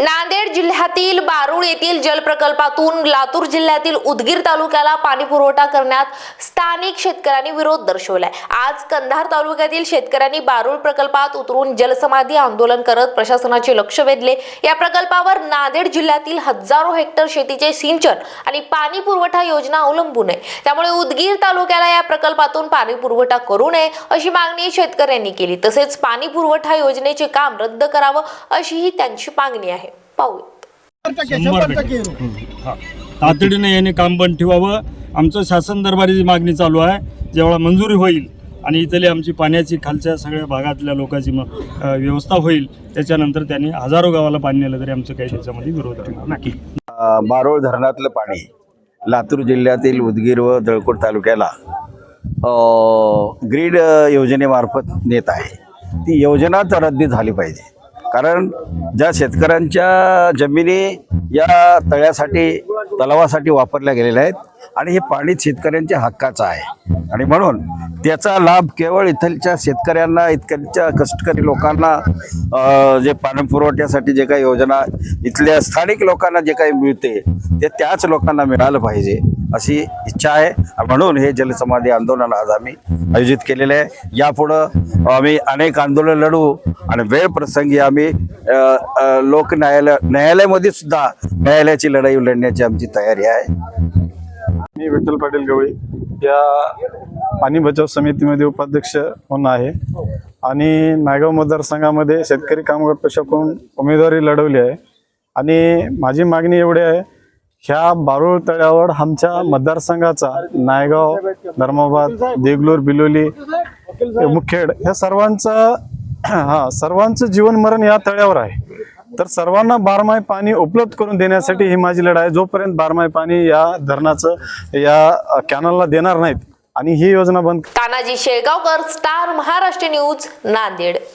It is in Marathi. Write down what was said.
नांदेड जिल्ह्यातील बारुळ येथील जलप्रकल्पातून लातूर जिल्ह्यातील उदगीर तालुक्याला पाणी पुरवठा करण्यात स्थानिक शेतकऱ्यांनी विरोध दर्शवलाय. आज कंधार तालुक्यातील शेतकऱ्यांनी बारुळ प्रकल्पात उतरून जलसमाधी आंदोलन करत प्रशासनाचे लक्ष वेधले. या प्रकल्पावर नांदेड जिल्ह्यातील हजारो हेक्टर शेतीचे सिंचन आणि पाणी पुरवठा योजना अवलंबून आहे. त्यामुळे उदगीर तालुक्याला या प्रकल्पातून पाणी पुरवठा करू नये अशी मागणी शेतकऱ्यांनी केली. तसेच पाणी पुरवठा योजनेचे काम रद्द करावं अशीही त्यांची मागणी आहे. पाहूया. तातडीने याने काम बंद ठेवावं. आमचं शासन दरबारी जी मागणी चालू आहे. जेव्हा मंजुरी होईल आणि इथली आमची पाण्याची खालच्या सगळ्या भागातल्या लोकांची मग व्यवस्था होईल त्याच्यानंतर त्यांनी हजारो गावाला पाणी नेलं तरी आमचं काही त्याच्यामध्ये विरोध नाही अ, बारोळ धरणातलं पाणी लातूर जिल्ह्यातील उदगीर व जळकोट तालुक्याला ग्रीड योजनेमार्फत नेत आहे. ती योजनाच रद्दी झाली पाहिजे. कारण ज्या शेतकऱ्यांच्या जमिनी या तळ्यासाठी तलावासाठी वापरल्या गेलेल्या आहेत आणि हे पाणी शेतकऱ्यांच्या हक्काचं आहे. आणि म्हणून त्याचा लाभ केवळ इथलच्या शेतकऱ्यांना इथलच्या कष्टकरी लोकांना जे पाणी पुरवठ्यासाठी जे काही योजना इथल्या स्थानिक लोकांना जे काही मिळते ते त्याच लोकांना मिळालं पाहिजे. अशी इच्छा आहे. म्हणून हे जलसमाधी आंदोलन आज आम्ही आयोजित केलेलं आहे. यापुढं आम्ही अनेक आंदोलन लढू आणि वेळ प्रसंगी आम्ही लोक न्यायालय न्यायालयामध्ये सुद्धा न्यायालयाची लढाई लढण्याची आमची तयारी आहे. मी विठ्ठल पाटील गवळी या पाणी बचाव समितीमध्ये उपाध्यक्ष म्हणून आहे. आणि नायगाव मतदारसंघामध्ये शेतकरी कामगार पक्षाकडून उमेदवारी लढवली आहे. आणि माझी मागणी एवढी आहे ह्या बारूळ तळ्यावर आमच्या मतदारसंघाचा नायगाव धर्माबाद देगलूर बिलोली मुखेड ह्या सर्वांचा हा सर्वांचं जीवन मरण या तळ्यावर आहे. तर सर्वांना बारमाही पाणी उपलब्ध करून देण्यासाठी ही माझी लढाई आहे. जोपर्यंत बारमाही पाणी या धरणाचं या कॅनलला देणार नाहीत आणि ही योजना बंद तानाजी शेळगावकर स्टार महाराष्ट्र न्यूज नांदेड.